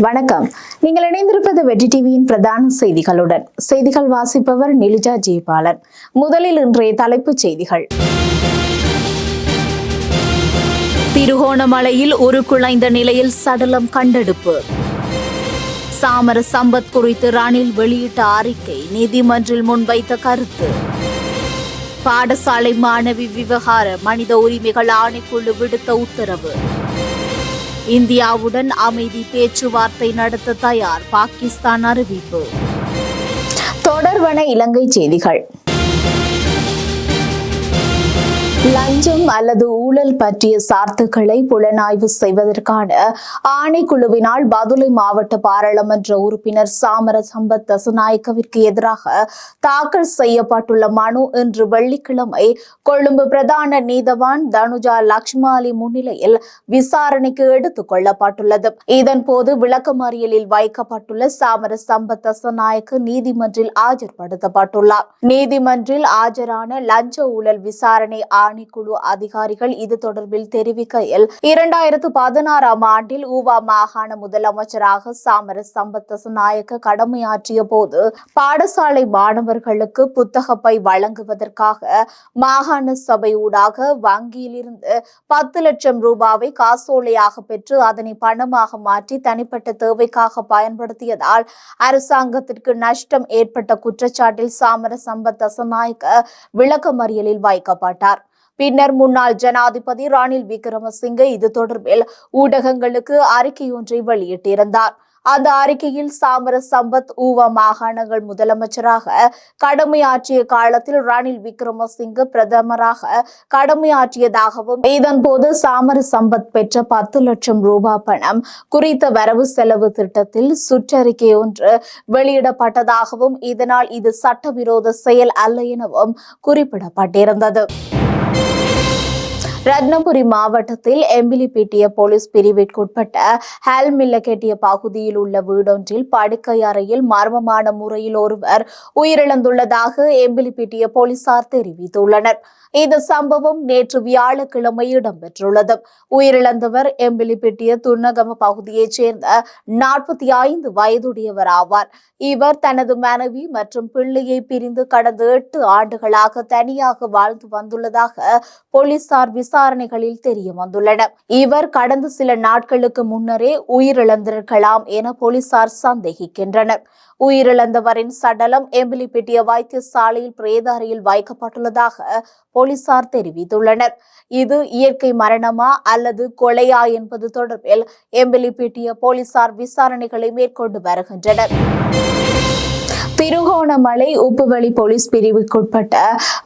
வணக்கம். நீங்கள் இணைந்திருப்பது வெற்றி டிவியின் பிரதான செய்திகளுடன். செய்திகள் வாசிப்பவர் நிலிஜா ஜெயபாலன். முதலில் இன்றைய தலைப்புச் செய்திகள். திருகோணமலையில் ஒரு குழைந்த நிலையில் சடலம் கண்டெடுப்பு. சாமர சம்பத் குறித்து ரணில் வெளியிட்ட அறிக்கை நீதிமன்றில் முன்வைத்த கருத்து. பாடசாலை மாணவி விவகார மனித உரிமைகள் ஆணைக்குழு விடுத்த உத்தரவு. இந்தியாவுடன் அமைதி பேச்சுவார்த்தை நடத்த தயார் பாகிஸ்தான் அறிவிப்பு. தொடர்வன இலங்கை செய்திகள். லஞ்சம் அல்லது ஊழல் பற்றிய சார்த்துக்களை புலனாய்வு செய்வதற்கான ஆணைக்குழுவினால் பதுளை மாவட்ட பாராளுமன்ற உறுப்பினர் சாமர சம்பத் தசநாயக்கவிற்கு எதிராக தாக்கல் செய்யப்பட்டுள்ள மனு இன்று வெள்ளிக்கிழமை கொழும்பு பிரதான நீதவான் தனுஜா லக்ஷ்மாலி முன்னிலையில் விசாரணைக்கு எடுத்துக் கொள்ளப்பட்டுள்ளது. இதன்போது விளக்கமறியலில் வைக்கப்பட்டுள்ள சாமர சம்பத் தசநாயக்கு நீதிமன்றில் ஆஜர்படுத்தப்பட்டுள்ளார். நீதிமன்றில் ஆஜரான லஞ்ச ஊழல் விசாரணை ஆணை ஆணைக்குழு அதிகாரிகள் இது தொடர்பில் தெரிவிக்கையில் இரண்டாயிரத்து பதினாறாம் ஆண்டில் ஊவா மாகாண முதலமைச்சராக சாமர சம்பத் நாயக்க கடமையாற்றிய போது பாடசாலை மாணவர்களுக்கு புத்தகப்பை வழங்குவதற்காக மாகாண சபை ஊடாக வங்கியிலிருந்து பத்து லட்சம் ரூபாவை காசோலையாக பெற்று அதனை பணமாக மாற்றி தனிப்பட்ட தேவைக்காக பயன்படுத்தியதால் அரசாங்கத்திற்கு நஷ்டம் ஏற்பட்ட குற்றச்சாட்டில் சாமர சம்பத் தசநாயக்க விளக்கமறியலில் வைக்கப்பட்டார். பின்னர் முன்னாள் ஜனாதிபதி ரணில் விக்ரமசிங்கே இது தொடர்பில் ஊடகங்களுக்கு அறிக்கையொன்றை வெளியிட்டிருந்தார். அந்த அறிக்கையில் சாமர சம்பத் ஊவ மாகாணங்கள் முதலமைச்சராக கடமையாற்றிய காலத்தில் ரணில் விக்ரமசிங்க பிரதமராக கடமையாற்றியதாகவும் இதன்போது சாமர சம்பத் பெற்ற பத்து லட்சம் ரூபாய் பணம் குறித்த வரவு செலவு திட்டத்தில் சுற்றறிக்கை ஒன்று வெளியிடப்பட்டதாகவும் இதனால் இது சட்டவிரோத செயல் அல்ல எனவும் குறிப்பிடப்பட்டிருந்தது. ரத்னபுரி மாவட்டத்தில் எம்பிலிபிட்டிய போலீஸ் பிரிவிற்குட்பட்ட ஹேல்மில்லகெட்டிய பகுதியில் உள்ள வீடொன்றில் படுக்கை அறையில் மர்மமான முறையில் ஒருவர் உயிரிழந்துள்ளதாக எம்பிலிபிட்டிய போலீசார் தெரிவித்துள்ளனர். இந்த சம்பவம் நேற்று வியாழக்கிழமை இடம்பெற்றுள்ளது. உயிரிழந்தவர் எம்பிலிபிட்டிய துன்னகம பகுதியைச் சேர்ந்த நாற்பத்தி ஐந்து வயதுடையவர் ஆவார். இவர் தனது மனைவி மற்றும் பிள்ளையை பிரிந்து கடந்த எட்டு ஆண்டுகளாக தனியாக வாழ்ந்து வந்துள்ளதாக போலீசார் விசாரணைகளில் தெரிய வந்துள்ளன இவர் கடந்த சில நாட்களுக்கு முன்னரே உயிரிழந்திருக்கலாம் என போலீசார் சந்தேகிக்கின்றனர். உயிரிழந்தவரின் சடலம் எம்பிலிப்பிட்டிய வைத்தியசாலையில் பிரேத அறையில் வைக்கப்பட்டுள்ளதாக போலீசார் தெரிவித்துள்ளனர். இது இயற்கை மரணமா அல்லது கொலையா என்பது தொடர்பில் எம்பிலிப்பிட்டிய போலீசார் விசாரணைகளை மேற்கொண்டு வருகின்றனர். திருகோணமலை உப்புவழி போலீஸ் பிரிவுக்குட்பட்ட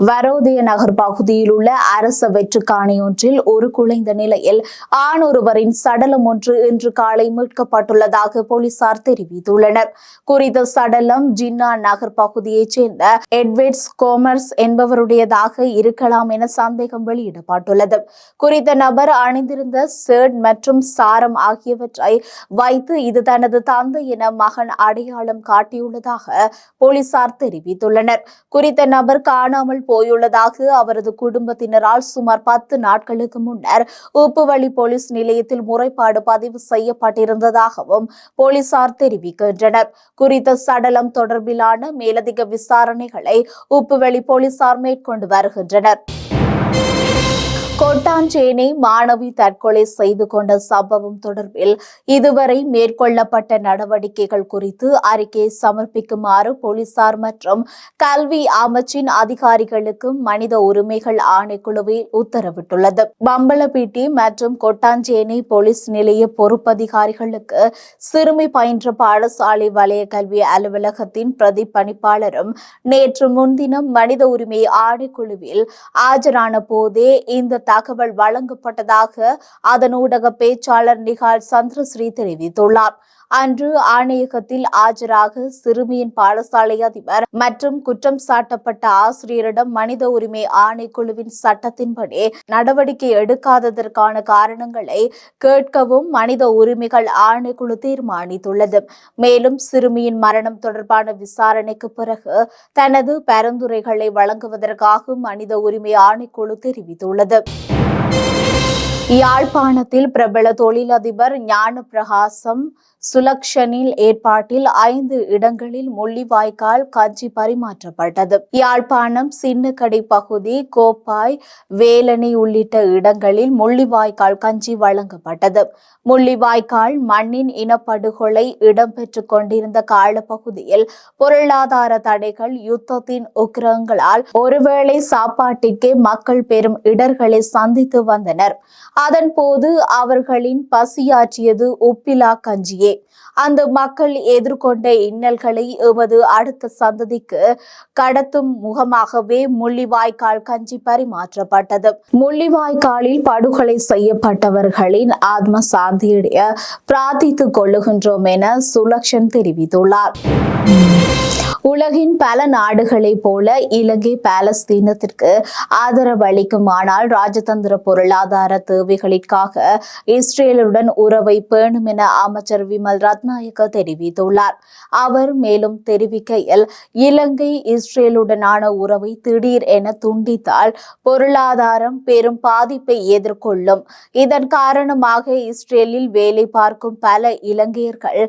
வரோதய நகர் பகுதியில் உள்ள அரச வெற்றுக்காணி ஒன்றில் ஒரு குலைந்த நிலையில் ஆண் ஒருவரின் சடலம் ஒன்று இன்று காலை மீட்கப்பட்டுள்ளதாக போலீசார் தெரிவித்துள்ளனர். குறித்த சடலம் ஜின்னா நகர் பகுதியைச் சேர்ந்த எட்வர்ட்ஸ் கோமர்ஸ் என்பவருடையதாக இருக்கலாம் என சந்தேகம் வெளியிடப்பட்டுள்ளது. குறித்த நபர் அணிந்திருந்த சேர்ட் மற்றும் சாரம் ஆகியவற்றை வைத்து இது தனது தந்தை என மகன் அடையாளம் காட்டியுள்ளதாக போலீசார் தெரிவித்துள்ளனர். குறித்த நபர் காணாமல் போயுள்ளதாக அவரது குடும்பத்தினரால் சுமார் பத்து நாட்களுக்கு முன்னர் உப்புவழி போலீஸ் நிலையத்தில் முறைப்பாடு பதிவு செய்யப்பட்டிருந்ததாகவும் போலீசார் தெரிவிக்கின்றனர். குறித்த சடலம் தொடர்பிலான மேலதிக விசாரணைகளை உப்புவெளி போலீசார் மேற்கொண்டு வருகின்றனர். கொட்டாஞ்சேனை மாணவி தற்கொலை செய்து கொண்ட சம்பவம் தொடர்பில் இதுவரை மேற்கொள்ளப்பட்ட நடவடிக்கைகள் குறித்து அறிக்கை சமர்ப்பிக்குமாறு போலீசார் மற்றும் கல்வி அமைச்சின் அதிகாரிகளுக்கு மனித உரிமைகள் ஆணைக்குழுவில் உத்தரவிட்டுள்ளது. பம்பளப்பீட்டி மற்றும் கொட்டாஞ்சேனை போலீஸ் நிலைய பொறுப்பதிகாரிகளுக்கு சிறுமி பயின்ற பாடசாலை வலய கல்வி அலுவலகத்தின் பிரதி பணிப்பாளரும் நேற்று முன்தினம் மனித உரிமை ஆணைக்குழுவில் ஆஜரான போதே இந்த தகவல் வழங்கப்பட்டதாக அதன் ஊடக பேச்சாளர் நிகால் சந்திரஸ்ரீ தெரிவித்துள்ளார். அன்று ஆணையகத்தில் ஆஜராக சிறுமியின் பாடசாலை அதிபர் மற்றும் குற்றம் சாட்டப்பட்ட ஆசிரியரிடம் மனித உரிமை ஆணைக்குழுவின் சட்டத்தின்படி நடவடிக்கை எடுக்காததற்கான காரணங்களை கேட்கவும் மனித உரிமைகள் ஆணைக்குழு தீர்மானித்துள்ளது. மேலும் சிறுமியின் மரணம் தொடர்பான விசாரணைக்கு பிறகு தனது பரிந்துரைகளை வழங்குவதற்காக மனித உரிமை ஆணைக்குழு தெரிவித்துள்ளது. யாழ்ப்பாணத்தில் பிரபல தொழிலதிபர் ஞான பிரகாசம் சுலக்ஷனில் ஏற்பாட்டில் ஐந்து இடங்களில் முள்ளிவாய்க்கால் காட்சி பரிமாற்றப்பட்டது. யாழ்ப்பாணம் சின்னக்கடை பகுதி கோப்பாய் வேலணி உள்ளிட்ட இடங்களில் முள்ளிவாய்க்கால் கஞ்சி வழங்கப்பட்டது. முள்ளிவாய்க்கால் மண்ணின் இனப்படுகொலை இடம்பெற்றுக் கொண்டிருந்த காலப்பகுதியில் பொருளாதார தடைகள் யுத்தத்தின் உக்கிரங்களால் ஒருவேளை சாப்பாட்டிற்கே மக்கள் பெரும் இடர்களை சந்தித்து வந்தனர். அதன் போது அவர்களின் பசியாற்றியது உப்பிலா கஞ்சியே. அந்த மக்கள் எதிர்கொண்ட இன்னல்களை எமது அடுத்த சந்ததிக்கு கடத்தும் முகமாகவே முள்ளிவாய்க்கால் கஞ்சி பரிமாற்றப்பட்டது. முள்ளிவாய்க்காலில் படுகொலை செய்யப்பட்டவர்களின் ஆத்ம சாந்தியடைய பிரார்த்தித்துக் கொள்ளுகின்றோம் என சுலக்ஷன் தெரிவித்துள்ளார். உலகின் பல நாடுகளைப் போல இலங்கை பாலஸ்தீனத்திற்கு ஆதரவு அளிக்குமானால் ராஜதந்திர பொருளாதார தேவைகளுக்காக இஸ்ரேலுடன் உறவை பேணும் என அமைச்சர் விமல் ரத்நாயக்க தெரிவித்துள்ளார். அவர் மேலும் தெரிவிக்கையில் இலங்கை இஸ்ரேலுடனான உறவை திடீர் என துண்டித்தால் பொருளாதாரம் பெரும் பாதிப்பை எதிர்கொள்ளும். இதன் காரணமாக இஸ்ரேலில் வேலை பார்க்கும் பல இலங்கையர்கள்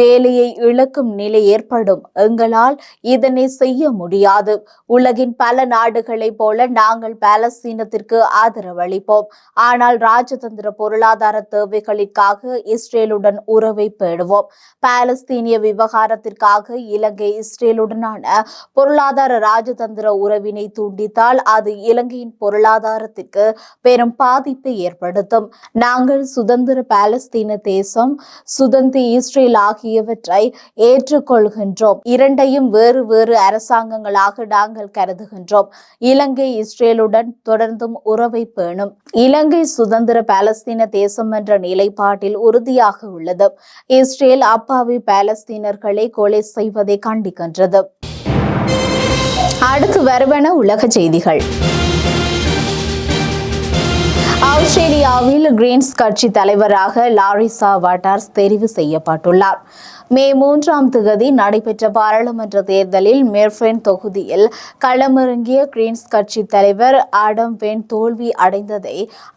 வேலையை இழக்கும் நிலை ஏற்படும். எங்களால் இதனை செய்ய முடியாது. உலகின் பல நாடுகளைப் போல நாங்கள் பாலஸ்தீனத்திற்கு ஆதரவளிப்போம். ஆனால் ராஜதந்திர பொருளாதார தேவைகளுக்காக இஸ்ரேலுடன் உறவை பேடுவோம் பாலஸ்தீனிய விவகாரத்திற்காக இலங்கை இஸ்ரேலுடனான பொருளாதார ராஜதந்திர உறவினை தூண்டித்தால் அது இலங்கையின் பொருளாதாரத்திற்கு பெரும் பாதிப்பை ஏற்படுத்தும். நாங்கள் சுதந்திர பாலஸ்தீன தேசம் சுதந்திர இஸ்ரேல் ஆகியவற்றை ஏற்றுக்கொள்கின்றோம். இரண்டையும் வேறு வேறு அரசாங்கங்களாக நாங்கள் கருதுகின்றோம். இலங்கை இஸ்ரேலுடன் தொடர்ந்தும் உறவை பேணும். இலங்கை சுதந்திர பாலஸ்தீன தேசம் என்ற நிலைப்பாட்டில் உறுதியாக உள்ளது. இஸ்ரேல் அப்பாவி பாலஸ்தீனர்களை கொலை செய்வதை கண்டிக்கின்றது. அடுத்து வருவன உலக செய்திகள். ஆஸ்திரேலியாவில் கிரீன்ஸ் கட்சி தலைவராக லாரிசா வாட்டார்ஸ் தெரிவு செய்யப்பட்டுள்ளார். மே மூன்றாம் தேதி நடைபெற்ற பாராளுமன்ற தேர்தலில் மெர்ஃபென் தொகுதியில் களமிறங்கிய கிரீன்ஸ் கட்சி தலைவர் ஆடம் பென் தோல்வி அடைந்ததை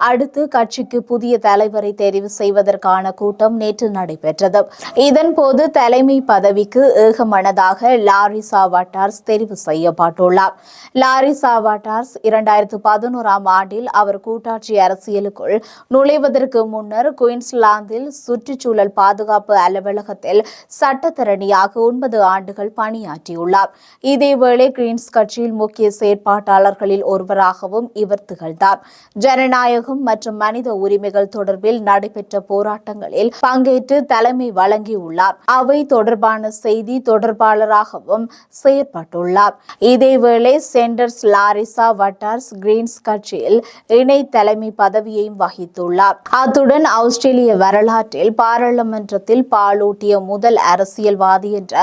அடுத்து கட்சிக்கு புதிய தலைவரை தெரிவு செய்வதற்கான கூட்டம் நேற்று நடைபெற்றது. இதன்போது தலைமை பதவிக்கு ஏகமனதாக லாரிசா வாட்டார்ஸ் தெரிவு செய்யப்பட்டுள்ளார். லாரிசா வாட்டார்ஸ் இரண்டாயிரத்து பதினோராம் ஆண்டில் அவர் கூட்டாட்சி அரசியலுக்குள் நுழைவதற்கு முன்னர் குயின்ஸ்லாந்தில் சுற்றுச்சூழல் பாதுகாப்பு அலுவலகத்தில் சட்டத்தரணியாக ஒன்பது ஆண்டுகள் பணியாற்றியுள்ளார். இதேவேளை கிரீன்ஸ் கட்சியில் முக்கிய செயற்பாட்டாளர்களில் ஒருவராகவும் இவர் திகழ்ந்தார். ஜனநாயகம் மற்றும் மனித உரிமைகள் தொடர்பில் நடைபெற்ற போராட்டங்களில் பங்கேற்று தலைமை வழங்கியுள்ளார். அவை தொடர்பான செய்தி தொடர்பாளராகவும் செயற்பட்டுள்ளார். இதேவேளை சென்டர்ஸ் லாரிசா வட்டார்ஸ் கிரீன்ஸ் கட்சியில் இணை தலைமை பதவியையும் வகித்துள்ளார். அத்துடன் ஆஸ்திரேலிய வரலாற்றில் பாராளுமன்றத்தில் பாலூட்டிய முதல் முதல் அரசியல்வாதி என்ற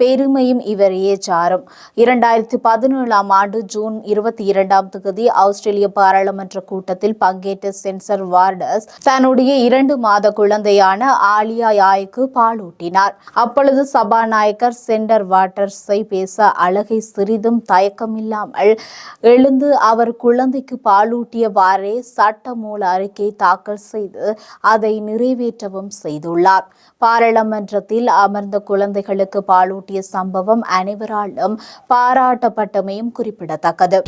பெருமையும் இவரையே சாரும். இரண்டாயிரத்தி பதினேழாம் ஆண்டு ஜூன் இருபத்தி இரண்டாம் தேதி ஆஸ்திரேலிய பாராளுமன்ற கூட்டத்தில் பங்கேற்ற சென்சர் வார்டஸ் தன்னுடைய இரண்டு மாத குழந்தையான ஆலியா யாய்க்கு பாலூட்டினார். அப்பொழுது சபாநாயகர் சென்டர் வாட்டர்ஸை பேச அழகை சிறிதும் தயக்கமில்லாமல் எழுந்து அவர் குழந்தைக்கு பாலூட்டியவாறே சட்டமூல அறிக்கை தாக்கல் செய்து அதை நிறைவேற்றவும் செய்துள்ளார். பாராளுமன்றத்தில் அமர்ந்த குழந்தைகளுக்கு பாலூட்டிய சம்பவம் அனைவராலும் பாராட்டப்பட்டமையும் குறிப்பிடத்தக்கது.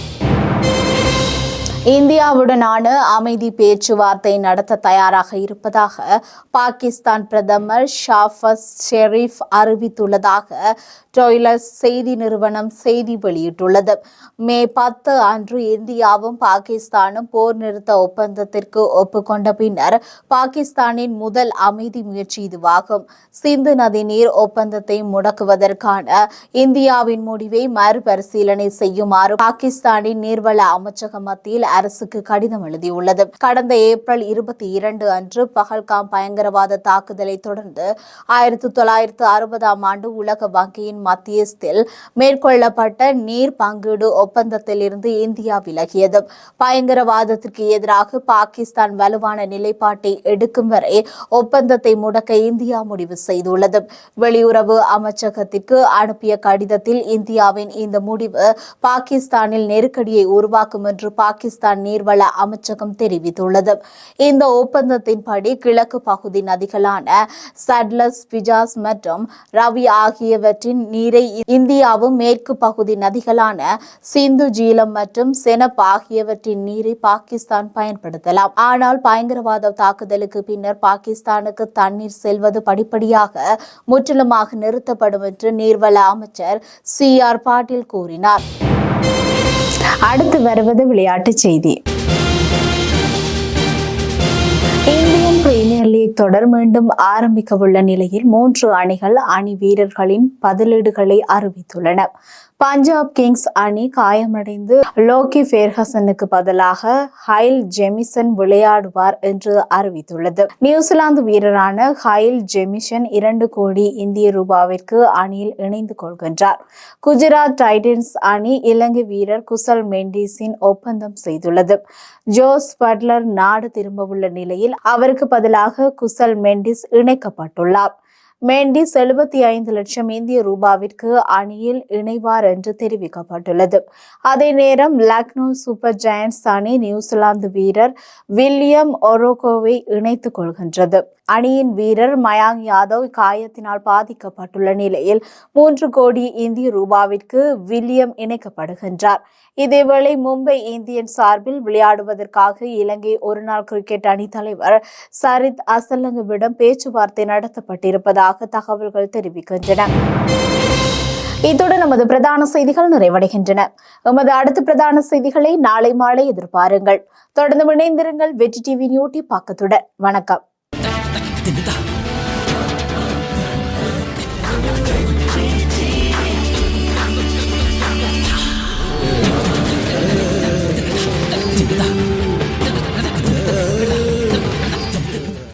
இந்தியாவுடனான அமைதி பேச்சுவார்த்தை நடத்த தயாராக இருப்பதாக பாகிஸ்தான் பிரதமர் ஷாஃபஸ் ஷெரீப் அறிவித்துள்ளதாக டொய்லஸ் செய்தி நிறுவனம் செய்தி வெளியிட்டுள்ளது. மே பத்து அன்று இந்தியாவும் பாகிஸ்தானும் போர் நிறுத்த ஒப்பந்தத்திற்கு ஒப்புக்கொண்ட பின்னர் பாகிஸ்தானின் முதல் அமைதி முயற்சி இதுவாகும். சிந்து நதி நீர் ஒப்பந்தத்தை முடக்குவதற்கான இந்தியாவின் முடிவை மறுபரிசீலனை செய்யுமாறு பாகிஸ்தானின் நீர்வள அமைச்சக மத்தியில் அரசுக்கு கடிதம் எழுதியுள்ளது. கடந்த ஏப்ரல் இருபத்தி இரண்டு அன்று பகல்காம் பயங்கரவாத தாக்குதலை தொடர்ந்து ஆயிரத்தி தொள்ளாயிரத்து அறுபதாம் ஆண்டு உலக வங்கியின் மத்தியஸ்தில் மேற்கொள்ளப்பட்ட நீர் பங்கீடு ஒப்பந்தத்தில் இருந்து இந்தியா விலகியது. பயங்கரவாதத்திற்கு எதிராக பாகிஸ்தான் வலுவான நிலைப்பாட்டை எடுக்கும் வரை ஒப்பந்தத்தை முடக்க இந்தியா முடிவு செய்துள்ளது. வெளியுறவு அமைச்சகத்திற்கு அனுப்பிய கடிதத்தில் இந்தியாவின் இந்த முடிவு பாகிஸ்தானில் நெருக்கடியை உருவாக்கும் என்று பாகிஸ்தான் பாகிஸ்தான் நீர்வள அமைச்சகம் தெரிவித்துள்ளது. இந்த ஒப்பந்தத்தின்படி கிழக்கு பகுதி நதிகளான சட்லஸ் பிஜாஸ் மற்றும் ரவி ஆகியவற்றின் நீரை இந்தியாவும் மேற்கு பகுதி நதிகளான சிந்து ஜீலம் மற்றும் செனப் ஆகியவற்றின் நீரை பாகிஸ்தான் பயன்படுத்தலாம். ஆனால் பயங்கரவாத தாக்குதலுக்கு பின்னர் பாகிஸ்தானுக்கு தண்ணீர் செல்வது படிப்படியாக முற்றிலுமாக நிறுத்தப்படும் என்று நீர்வள அமைச்சர் சி ஆர் பாட்டீல் கூறினார். அடுத்து வருவது விளையாட்டுச் செய்தி. இந்தியன் பிரீமியர் லீக் தொடர் மீண்டும் ஆரம்பிக்கவுள்ள நிலையில் மூன்று அணிகள் அணி வீரர்களின் பதிலீடுகளை அறிவித்துள்ளன. பஞ்சாப் கிங்ஸ் அணி காயமடைந்து லோகி ஃபேர்ஹசனுக்கு பதிலாக ஹைல் ஜெமிசன் விளையாடுவார் என்று அறிவித்துள்ளது. நியூசிலாந்து வீரரான ஹைல் ஜெமிசன் இரண்டு கோடி இந்திய ரூபாவிற்கு அணியில் இணைந்து கொள்கின்றார். குஜராத் டைட்டன்ஸ் அணி இலங்கை வீரர் குசல் மெண்டிஸின் ஒப்பந்தம் செய்துள்ளது. ஜோஸ் பட்லர் நாடு திரும்பவுள்ள நிலையில் அவருக்கு பதிலாக குசல் மெண்டிஸ் இணைக்கப்பட்டுள்ளார். மேண்டிஸ் எழுபத்தி ஐந்து லட்சம் இந்திய ரூபாவிற்கு அணியில் இணைவார் என்று தெரிவிக்கப்பட்டுள்ளது. அதே நேரம் லக்னோ சூப்பர் ஜெயண்ட்ஸ் அணி நியூசிலாந்து வீரர் வில்லியம் ஒரோகோவை இணைத்துக் கொள்கின்றது. அணியின் வீரர் மயாங் யாதவ் காயத்தினால் பாதிக்கப்பட்டுள்ள நிலையில் மூன்று கோடி இந்திய ரூபாவிற்கு வில்லியம் இணைக்கப்படுகின்றார். இதேவேளை மும்பை இந்தியன் சார்பில் விளையாடுவதற்காக இலங்கை ஒருநாள் கிரிக்கெட் அணி தலைவர் சரித் அசலங்குவிடம் பேச்சுவார்த்தை நடத்தப்பட்டிருப்பதாக தகவல்கள் தெரிவிக்கின்றன. இத்துடன் நமது பிரதான செய்திகள் நிறைவடைகின்றன. எமது அடுத்த பிரதான செய்திகளை நாளை மாலை எதிர்பாருங்கள். தொடர்ந்து இணைந்திருங்கள் வெற்றி டிவி நியூட்டி பக்கத்துடன். வணக்கம்.